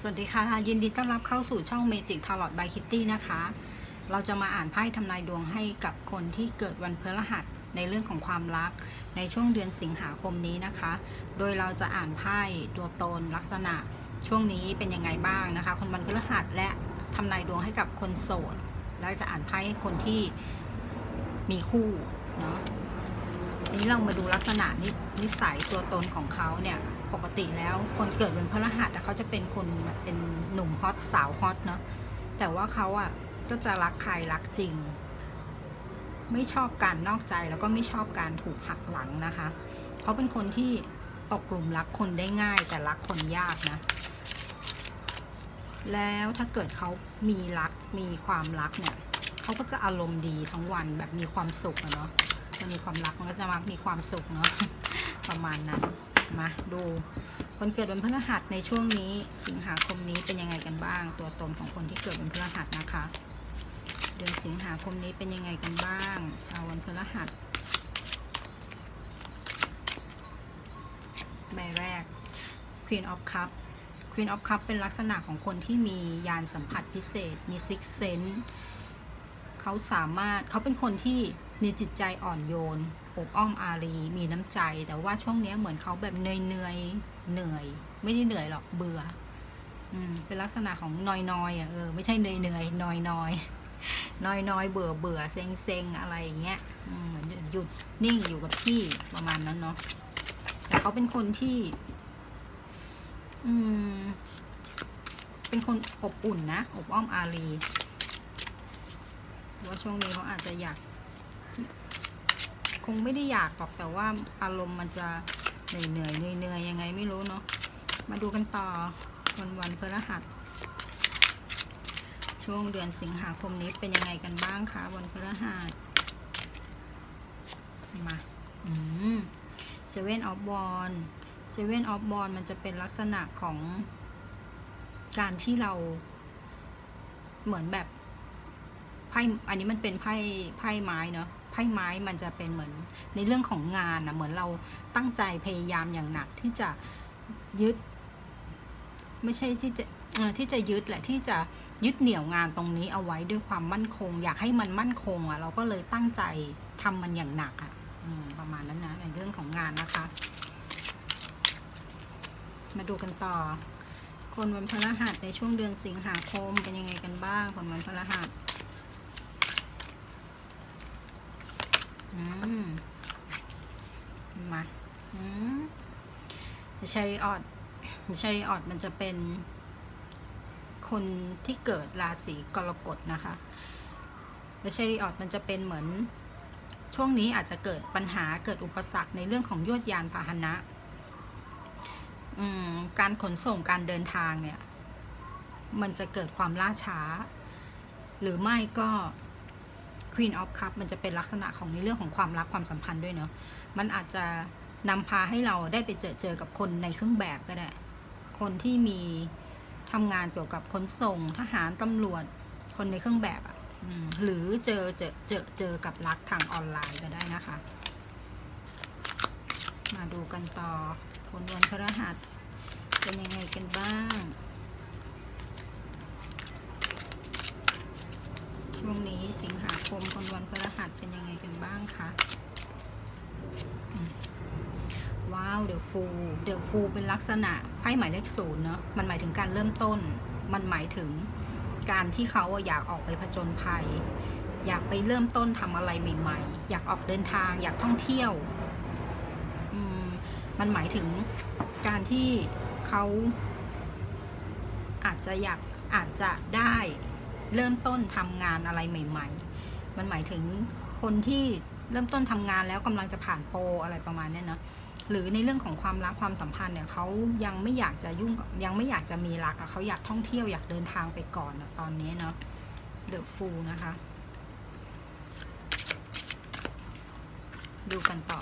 สวัสดีค่ะ ยินดีต้อนรับเข้าสู่ช่อง Magic Tarot by Kitty นะคะ เราจะมาอ่านไพ่ทำนายดวงให้กับคนที่เกิดวันพฤหัสในเรื่องของความรัก ในช่วงเดือนสิงหาคมนี้นะคะ โดยเราจะอ่านไพ่ตัวตนลักษณะช่วงนี้เป็นยังไงบ้างนะคะ คนวันพฤหัสและทำนายดวงให้กับคนโสด แล้วจะอ่านไพ่ให้คนที่มีคู่เนาะนี้เรามาดูลักษณะนิสัยตัวตนของเขาเนี่ย ปกติแล้วคนเกิดวันพฤหัสเขาจะเป็นคนเป็นหนุ่มฮอตสาวฮอตเนาะแต่ว่าเขาอะก็จะรักใครรักจริง ไม่ชอบการนอกใจแล้วก็ไม่ชอบการถูกหักหลังนะคะเขาเป็นคนที่ตกกลุ่มรักคนได้ง่าย แต่รักคนยากนะแล้วถ้าเกิดเขามีรักมีความรักเนี่ยเขาก็จะอารมณ์ดีทั้งวันแบบมีความสุขอะเนาะจะมีความรักมันก็จะมักมีความสุขเนาะประมาณนั้น มาดูคนเกิดวันพฤหัสในช่วงนี้สิงหาคมนี้เป็นยังไงกันบ้าง ตัวตนของคนที่เกิดวันพฤหัสนะคะ เดือนสิงหาคมนี้เป็นยังไงกันบ้าง ชาววันพฤหัสใบแรก Queen of Cup Queen of Cup เป็นลักษณะของคนที่มียานสัมผัสพิเศษ มี Six Sense เขาสามารถเขาเป็นคนที่มีจิตใจอ่อนโยน อบอ้อมอารี มีน้ำใจ แต่ว่าช่วงนี้เหมือนเขาแบบเหนื่อยเหนื่อยเหนื่อย ไม่ได้เหนื่อยหรอกเบื่อ อืม เป็นลักษณะของนอยนอยอะเออไม่ใช่เหนื่อยเหนื่อยนอยนอยนอยนอยเบื่อเบื่อเซ็งเซ็งอะไรอย่างเงี้ยเหมือนหยุดนิ่งอยู่กับที่ประมาณนั้นเนาะแต่เขาเป็นคนที่ อืม เป็นคนอบอุ่นนะ อบอ้อมอารีว่าช่วงนี้เขาอาจจะอยาก คงไม่ได้อยากหรอกแต่ว่าอารมณ์มันจะเหนื่อยเหนื่อยเหนื่อยเหนื่อยยังไงไม่รู้เนาะมาดูกันต่อวันวันพฤหัสช่วงเดือนสิงหาคมนี้เป็นยังไงกันบ้างคะวันพฤหัสมาอืมเซเว่นออฟบอลเซเว่นออฟบอลมันจะเป็นลักษณะของการที่เราเหมือนแบบไพ่อันนี้มันเป็นไพ่ไพ่ไม้เนาะ พ่ไม้มันจะเป็นเหมือนในเรื่องของงานนะเหมือนเราตั้งใจพยายามอย่างหนักที่จะยึด ไม่ใช่ที่จะที่จะยึดแหละที่จะยึดเหนี่ยวงานตรงนี้เอาไว้ด้วยความมั่นคง อยากให้มันมั่นคงอะ่ะ เราก็เลยตั้งใจทำมันอย่างหนักอะ่ะประมาณนั้นนะในเรื่องของงานนะคะ มาดูกันต่อ คนวันพฤหัสในช่วงเดือนสิงหาคมเป็นยังไงกันบ้าง คนวันพฤหัส อืมมาอืมชาริออดชาริออดมันจะเป็นคนที่เกิดราศีกรกฎนะคะและชาริออดมันจะเป็นเหมือนช่วงนี้อาจจะเกิดปัญหาเกิดอุปสรรคในเรื่องของยวดยานพาหนะ การขนส่งการเดินทางเนี่ย มันจะเกิดความล่าช้า หรือไม่ก็ Queen of Cup มันจะเป็นลักษณะของในเรื่องของความรักความสัมพันธ์ด้วยเนาะมันอาจจะนำพาให้เราได้ไปเจอเจอกับคนในเครื่องแบบก็ได้ คนที่มีทำงานเกี่ยวกับขนส่งทหารตำรวจคนในเครื่องแบบอะ่ะหรือเจอเจอเจอเจอกับรักทางออนไลน์ก็ได้นะคะ มาดูกันต่อคนวันพฤหัสเป็นยังไงกันบ้าง ช่วงนี้สิงหาคมคนวันพฤหัสเป็นยังไงกันบ้างคะว้าวเดี๋ยวฟูเดี๋ยวฟูเป็นลักษณะไพ่หมายเลขศูนย์เนอะมันหมายถึงการเริ่มต้น มันหมายถึงการที่เขาอยากออกไปผจญภัย อยากไปเริ่มต้นทำอะไรใหม่ ๆ อยากออกเดินทาง อยากท่องเที่ยวมมันหมายถึงการที่เขาอาจจะอยากอาจจะได้ เริ่มต้นทำงานอะไรใหม่ ๆ มันหมายถึงคนที่เริ่มต้นทำงานแล้วกำลังจะผ่านโปรอะไรประมาณนี้เนะหรือในเรื่องของความรักความสัมพันธ์เนี่ยเขายังไม่อยากจะยุ่งยังไม่อยากจะมีรักอะเขาอยากท่องเที่ยวอยากเดินทางไปก่อนอะตอนนี้เนาะเดอะฟูนะคะ ดูกันต่อ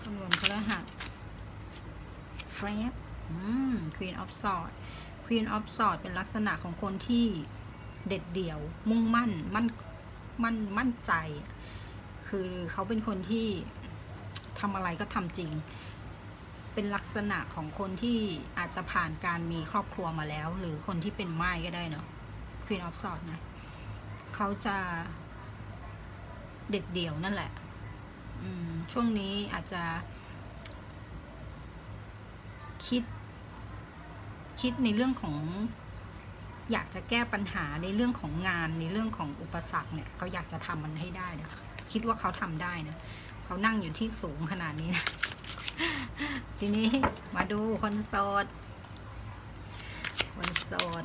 คนวันพฤหัสแฟรบอืม Queen of Swords Queen of Swords เป็นลักษณะของคนที่เด็ดเดี่ยว มุ่งมั่น มั่น มั่น มั่นใจ คือเขาเป็นคนที่ทำอะไรก็ทำจริง เป็นลักษณะของคนที่อาจจะผ่านการมีครอบครัวมาแล้ว หรือคนที่เป็นไม้ก็ได้เนาะ Queen of Swords นะ เขาจะเด็ดเดี่ยวนั่นแหละ ช่วงนี้อาจจะคิด คิดในเรื่องของ อยากจะแก้ปัญหาในเรื่องของงานในเรื่องของอุปสรรคเนี่ยเขาอยากจะทำมันให้ได้นะคิดว่าเขาทำได้นะเขานั่งอยู่ที่สูงขนาดนี้นะทีนี้มาดูคนโสดคนโสด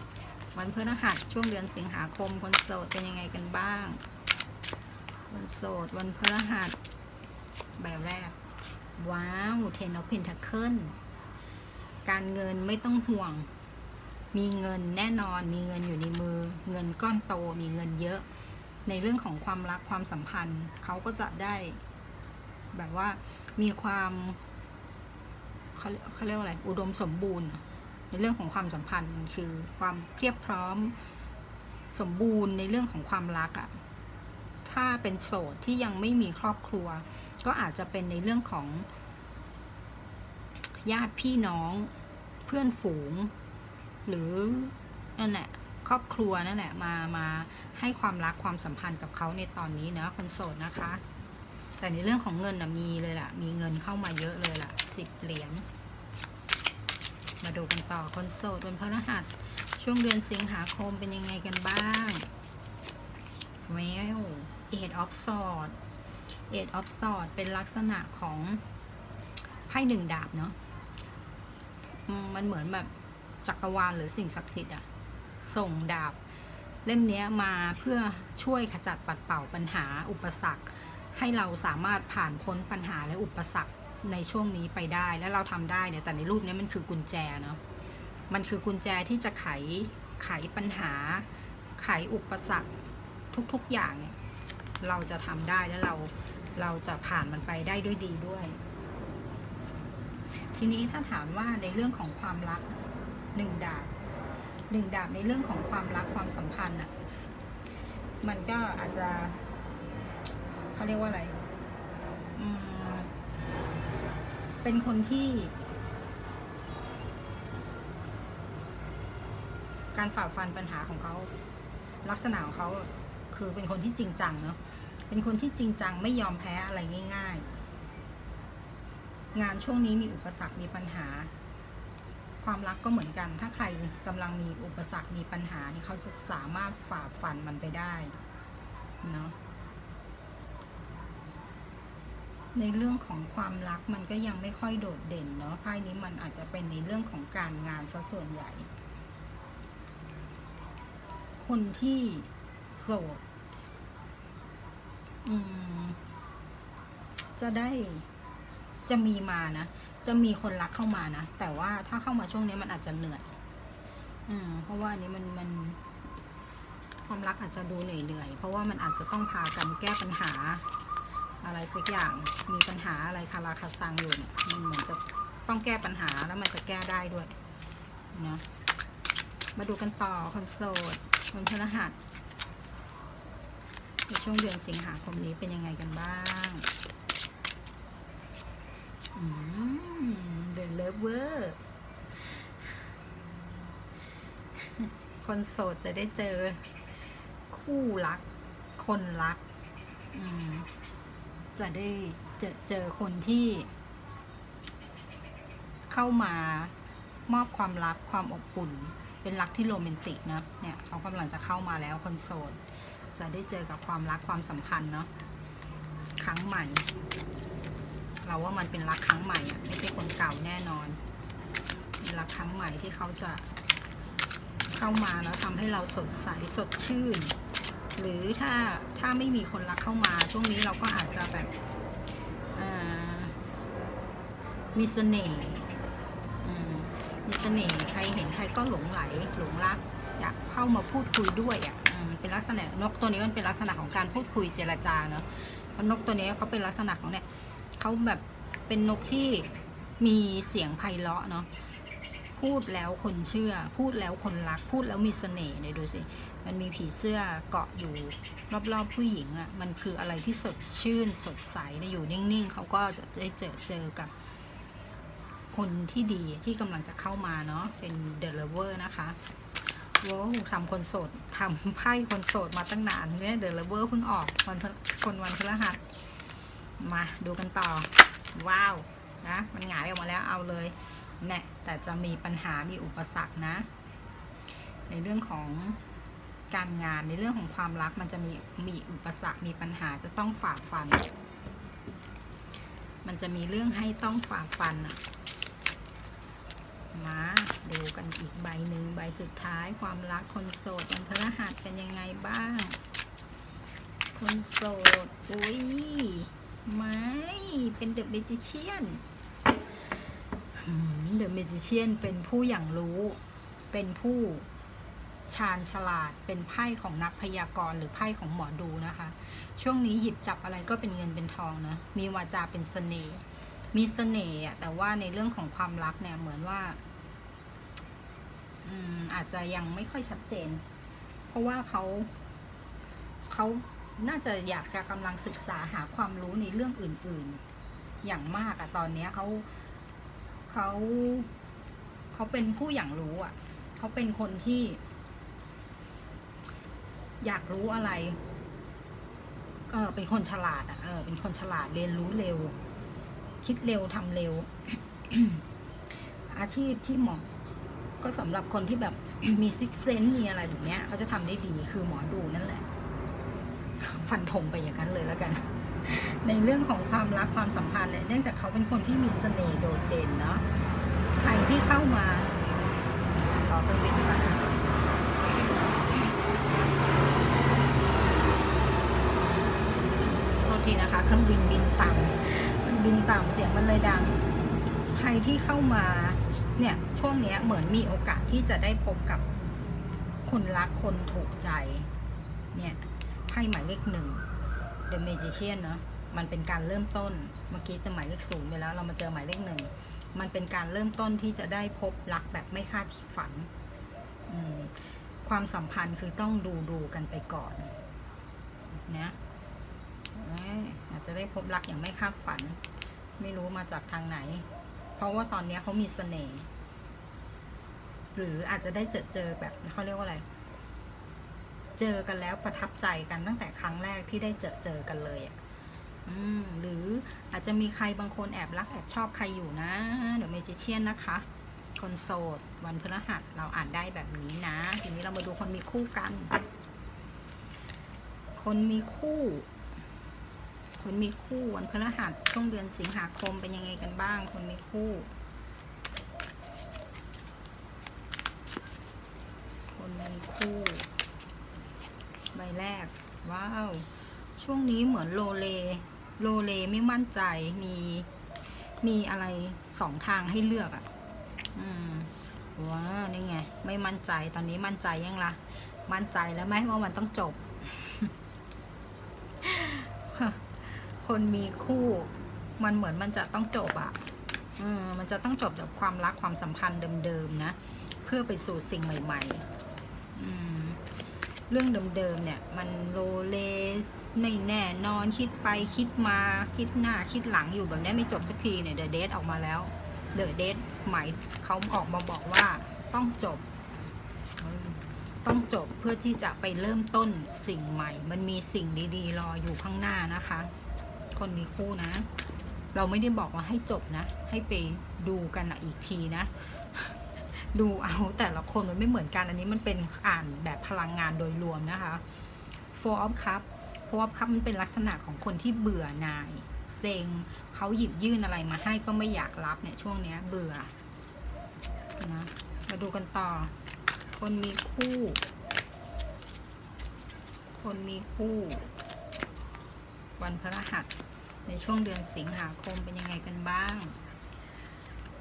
วันพฤหัสช่วงเดือนสิงหาคมคนโสดเป็นยังไงกันบ้างคนโสดวันพฤหัสแบบแรก ว้าว เทนอ p เพนทัคเคิล การเงินไม่ต้องห่วง มีเงินแน่นอน มีเงินอยู่ในมือ เงินก้อนโต มีเงินเยอะ ในเรื่องของความรักความสัมพันธ์ เขาก็จะได้ แบบว่ามีความเขาเขาเรียกว่าอะไร อุดมสมบูรณ์ ในเรื่องของความสัมพันธ์คือความเพียบพร้อมสมบูรณ์ในเรื่องของความรักอะ่ะ ถ้าเป็นโสดที่ยังไม่มีครอบครัว ก็อาจจะเป็นในเรื่องของ ญาติพี่น้องเพื่อนฝูง หรือนั่นแหละครอบครัวนั่นแหละมามาให้ความรักความสัมพันธ์กับเขาในตอนนี้นะคนโสดนะคะ แต่ในเรื่องของเงินนะมีเลยล่ะ มีเงินเข้ามาเยอะเลยล่ะสิบเหรียญมาดูกันต่อคนโสดวันพฤหัส ช่วงเดือนสิงหาคมเป็นยังไงกันบ้างแวว eight of swords eight of swords เป็นลักษณะของไพ่หนึ่งดาบเนาะ มันเหมือนแบบจักรวาลหรือสิ่งศักดิ์สิทธิ์อะส่งดาบ เล่มนี้มาเพื่อช่วยขจัดปัดเป่าปัญหาอุปสรรค ให้เราสามารถผ่านพ้นปัญหาและอุปสรรคในช่วงนี้ไปได้และเราทำได้เนี่ยแต่ในรูปนี้มันคือกุญแจเนาะมันคือกุญแจที่จะไขไขปัญหา ไขอุปสรรคทุกๆอย่างเนี่ยเราจะทำได้และเราเราจะผ่านมันไปได้ด้วยดีด้วย ทีนี้ถ้าถามว่าในเรื่องของความรักหนึ่งดาบหนึ่งดาบในเรื่องของความรักความสัมพันธ์อะมันก็อาจจะเขาเรียกว่าอะไรเป็นคนที่ การฝ่าฟันปัญหาของเขาลักษณะของเขาคือเป็นคนที่จริงจังเนาะเป็นคนที่จริงจังไม่ยอมแพ้อะไรง่าย ๆ งานช่วงนี้มีอุปสรรคมีปัญหา ความรักก็เหมือนกัน ถ้าใครกำลังมีอุปสรรคมีปัญหานี่เขาจะสามารถฝ่าฟันมันไปได้เนาะในเรื่องของความรักมันก็ยังไม่ค่อยโดดเด่นเนาะไพ่นี้มันอาจจะเป็นในเรื่องของการงานซะส่วนใหญ่ คนที่โสดอืมจะได้ จะมีมานะ จะมีคนรักเข้ามานะ แต่ว่าถ้าเข้ามาช่วงนี้มันอาจจะเหนื่อยอืมเพราะว่าอันนี้มันมัน ความรักอาจจะดูเหนื่อยๆ เพราะว่ามันอาจจะต้องพากันแก้ปัญหา อะไรสักอย่าง มีปัญหาอะไรคาราคาซังอยู่เนี่ยมันเหมือนจะต้องแก้ปัญหาแล้วมันจะแก้ได้ด้วยเนาะมาดูกันต่อคนโสดคนพฤหัสในช่วงเดือนสิงหาคมนี้เป็นยังไงกันบ้าง อืม The Lover คนโสดจะได้เจอ คู่รัก คนรัก จะได้เจอเจอคนที่ เข้ามามอบความรักความอบอุ่น เป็นรักที่โรแมนติกนะเนี่ยเขากำลังจะเข้ามาแล้วคนโสด จะได้เจอกับความรักความสัมพันธ์เนาะครั้งใหม่ เราว่ามันเป็นรักครั้งใหม่อะไม่ใช่คนเก่าแน่นอนเป็นรักครั้งใหม่ที่เขาจะเข้ามาแล้วทำให้เราสดใสสดชื่น หรือถ้าถ้าไม่มีคนรักเข้ามา ช่วงนี้เราก็อาจจะแบบมีเสน่ห์มีเสน่ห์ใครเห็นใครก็หลงไหลหลงรักอยากเข้ามาพูดคุยด้วยอะอเป็นลักษณะนกตัวนี้มันเป็นลักษณะของการพูดคุยเจรจาเนาะเพราะนกตัวนี้เขาเป็นลักษณะของเนี่ย เขาแบบเป็นนกที่มีเสียงไพเราะเนาะพูดแล้วคนเชื่อ พูดแล้วคนรัก พูดแล้วมีเสน่ห์เนี่ยดูสิ มันมีผีเสื้อเกาะอยู่รอบๆผู้หญิงอะ่ะ มันคืออะไรที่สดชื่นสดใสเนี่ยอยู่นิ่งๆ เขาก็จะได้เจอเจอกับ คนที่ดีที่กำลังจะเข้ามาเนาะ เป็น The Lover นะคะโว้วทำคนโสดทำไพ่คนโสดมาตั้งนานเนี่ย The Lover เพิ่งออกวันคนวันพฤหัส มาดูกันต่อ ว้าวนะมันหงายออกมาแล้วเอาเลยแน่แต่จะมีปัญหามีอุปสรรคนะ ในเรื่องของการงานในเรื่องของความรักมันจะมีมีอุปสรรคมีปัญหาจะต้องฝ่าฟัน มันจะมีเรื่องให้ต้องฝ่าฟันอะมาดูกันอีกใบหนึ่งใบสุดท้ายความรักคนโสดวันพฤหัสเป็นยังไงบ้าง คนโสด อุ้ย ไม่ เป็นเดอะเมจิเชียนเดอะเมจิเชียนเป็นผู้อย่างรู้ เป็นผู้ชาญฉลาด เป็นไพ่ของนักพยากรณ์หรือไพ่ของหมอดูนะคะ ช่วงนี้หยิบจับอะไรก็เป็นเงินเป็นทองนะ มีวาจาเป็นเสน่ห์ มีเสน่ห์แต่ว่าในเรื่องของความรักเนี่ยเหมือนว่าอืมอาจจะยังไม่ค่อยชัดเจน เพราะว่าเขาเขา น่าจะอยากจะกำลังศึกษาหาความรู้ในเรื่องอื่น ๆ อย่างมากอะตอนเนี้ยเขาเขาเขาเป็นผู้อย่างรู้อะเขาเป็นคนที่ อยากรู้อะไร เออเป็นคนฉลาดอะเออเป็นคนฉลาดเรียนรู้เร็ว คิดเร็วทำเร็ว อาชีพที่เหมาะก็สำหรับคนที่แบบมีซิกเซนมีอะไรแบบเนี้ยเขาจะทำได้ดีคือหมอดูนั่นแหละ ฟันธงไปอย่างนั้นเลยแล้วกัน ในเรื่องของความรักความสัมพันธ์เนี่ยเนื่องจากเขาเป็นคนที่มีเสน่ห์โดดเด่นเนาะใครที่เข้ามารอเครื่องบินก่อนโทษทีนะคะ เครื่องบินบินต่ำมันบินต่ำเสียงมันเลยดัง ใครที่เข้ามาเนี่ยช่วงเนี้ยเหมือนมีโอกาสที่จะได้พบกับคนรักคนถูกใจเนี่ย ไพ่หมายเลขหนึ่ง The Magician เนาะมันเป็นการเริ่มต้น เมื่อกี้จะหมายเลขศูนย์ไปแล้ว เรามาเจอหมายเลขหนึ่ง มันเป็นการเริ่มต้นที่จะได้พบรักแบบไม่คาดฝัน ความสัมพันธ์คือต้องดูดูกันไปก่อนนะอาจจะได้พบรักอย่างไม่คาดฝัน ไม่รู้มาจากทางไหน เพราะว่าตอนนี้เขามีเสน่ห์ หรืออาจจะได้เจอเจอแบบเขาเรียกว่าอะไร เจอกันแล้วประทับใจกันตั้งแต่ครั้งแรกที่ได้เจอเจอกันเลยอะหรืออาจจะมีใครบางคนแอบรักแอบชอบใครอยู่นะ เดี๋ยวเมจิเชียนนะคะ คนโสด วันพฤหัสเราอ่านได้แบบนี้นะ ทีนี้เรามาดูคนมีคู่กัน คนมีคู่ คนมีคู่วันพฤหัสช่วงเดือนสิงหาคมเป็นยังไงกันบ้าง คนมีคู่ คนมีคู่ บแรก ว้าว ช่วงนี้เหมือนโลเล โลเลไม่มั่นใจ มี มีอะไรสองทางให้เลือกอะ่ะ อืม ว้าว นี่ไง ไม่มั่นใจ ตอนนี้มั่นใจยังละ่ะมั่นใจแล้วไหมว่ามันต้องจบ คนมีคู่ มันเหมือนมันจะต้องจบอะ่ะอืม มันจะต้องจบจากความรักความสัมพันธ์เดิมๆนะ เพื่อไปสู่สิ่งใหม่ ๆ อืม เรื่องเดิมๆเนี่ย มันโลเลสไม่แน่นอนคิดไปคิดมาคิดหน้าคิดหลังอยู่แบบนี้ไม่จบสักทีเนี่ยเดอะเดทออกมาแล้วเดอะเดทหมายเขาออกมาบอกว่าต้องจบ ต้องจบเพื่อที่จะไปเริ่มต้นสิ่งใหม่ มันมีสิ่งดีๆ รออยู่ข้างหน้านะคะ คนมีคู่นะ เราไม่ได้บอกว่าให้จบนะ ให้ไปดูกันอีกทีนะ ดูเอาแต่ละคนมันไม่เหมือนกันอันนี้มันเป็นอ่านแบบพลังงานโดยรวมนะคะ Four of Cup Four of Cup มันเป็นลักษณะของคนที่เบื่อหน่ายเซ็งเขาหยิบยื่นอะไรมาให้ก็ไม่อยากรับเนี่ยช่วงเนี้ยเบื่อนะมาดูกันต่อ คนมีคู่ คนมีคู่ วันพฤหัสในช่วงเดือนสิงหาคมเป็นยังไงกันบ้าง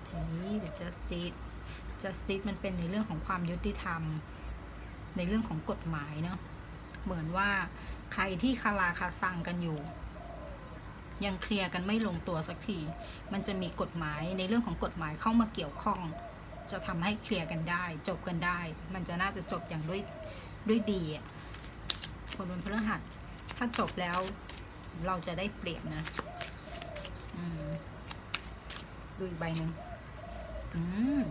จี The Justice justice มันเป็นในเรื่องของความยุติธรรม ในเรื่องของกฎหมายเนาะเหมือนว่าใครที่คาราคาซังกันอยู่ ยังเคลียร์กันไม่ลงตัวสักที มันจะมีกฎหมายในเรื่องของกฎหมายเข้ามาเกี่ยวข้อง จะทำให้เคลียร์กันได้ จบกันได้ มันจะน่าจะจบอย่างด้วยด้วยดีคนบนพฤหัส ถ้าจบแล้วเราจะได้เปรียบนะอืมดูอีกใบหนึ่งอืม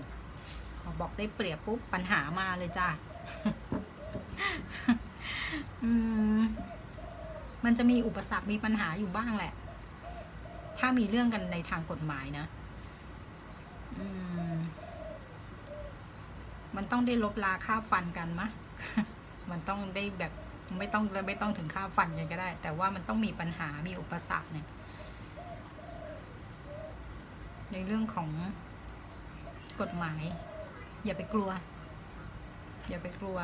อบอกได้เปรียบปุ๊บปัญหามาเลยจ้ะอืมมันจะมีอุปสรรคมีปัญหาอยู่บ้างแหละ ถ้ามีเรื่องกันในทางกฎหมายนะมมันต้องได้ลบลาค่าฟันกันมะ มันต้องได้แบบไม่ต้องไม่ต้องถึงค่าฟันกันก็ได้ แต่ว่ามันต้องมีปัญหา มีอุปสรรคเนี่ย ในเรื่องของกฎหมาย อย่าไปกลัว อย่าไปกลัว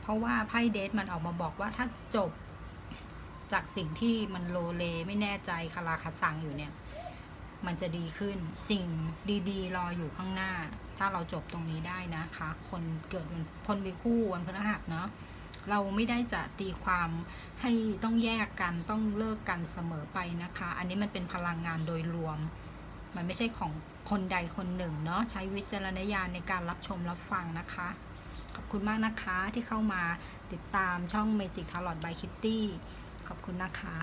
เพราะว่าไพ่เดทมันออกมาบอกว่าถ้าจบจากสิ่งที่มันโลเลไม่แน่ใจคาราคาซังอยู่เนี่ย มันจะดีขึ้นสิ่งดีๆ รออยู่ข้างหน้า ถ้าเราจบตรงนี้ได้นะคะ คนเกิดวันคนมีคู่วันพฤหัสเนาะเราไม่ได้จะตีความให้ต้องแยกกันต้องเลิกกันเสมอไปนะคะ อันนี้มันเป็นพลังงานโดยรวม มันไม่ใช่ของคนใดคนหนึ่งเนาะใช้วิจารณญาณในการรับชมรับฟังนะคะ ขอบคุณมากนะคะที่เข้ามาติดตามช่อง Magic Tarot by Kitty ขอบคุณนะคะ